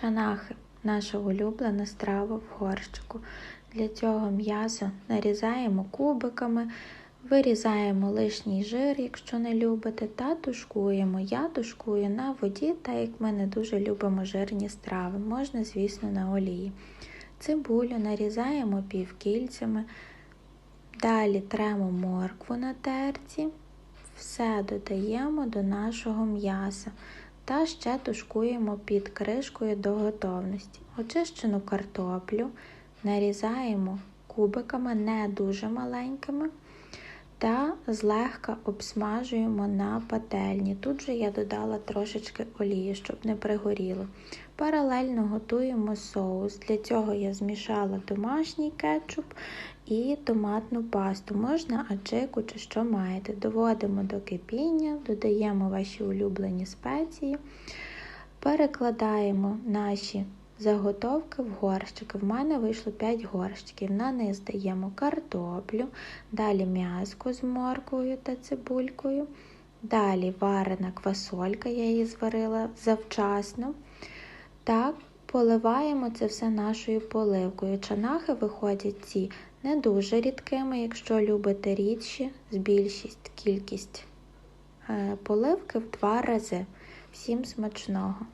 Чанахи наша улюблена страва в горщику. Для цього м'ясо нарізаємо кубиками, вирізаємо лишній жир, якщо не любите, та тушкуємо. Я тушкую на воді, так як ми не дуже любимо жирні страви. Можна, звісно, на олії. Цибулю нарізаємо півкільцями. Далі тремо моркву на терці, все додаємо до нашого м'яса та ще тушкуємо під кришкою до готовності. Очищену картоплю нарізаємо кубиками, не дуже маленькими, та злегка обсмажуємо на пательні. Тут же я додала трошечки олії, щоб не пригоріло. Паралельно готуємо соус. Для цього я змішала домашній кетчуп і томатну пасту. Можна аджику чи що маєте. Доводимо до кипіння, додаємо ваші улюблені спеції, перекладаємо наші заготовки в горщики. В мене вийшло 5 горщиків. На низ даємо картоплю, далі м'яско з морквою та цибулькою. Далі варена квасолька, я її зварила завчасно. Так, поливаємо це все нашою поливкою. Чанахи виходять ці не дуже рідкими, якщо любите рідші, збільшіть кількість поливки в два рази. Всім смачного!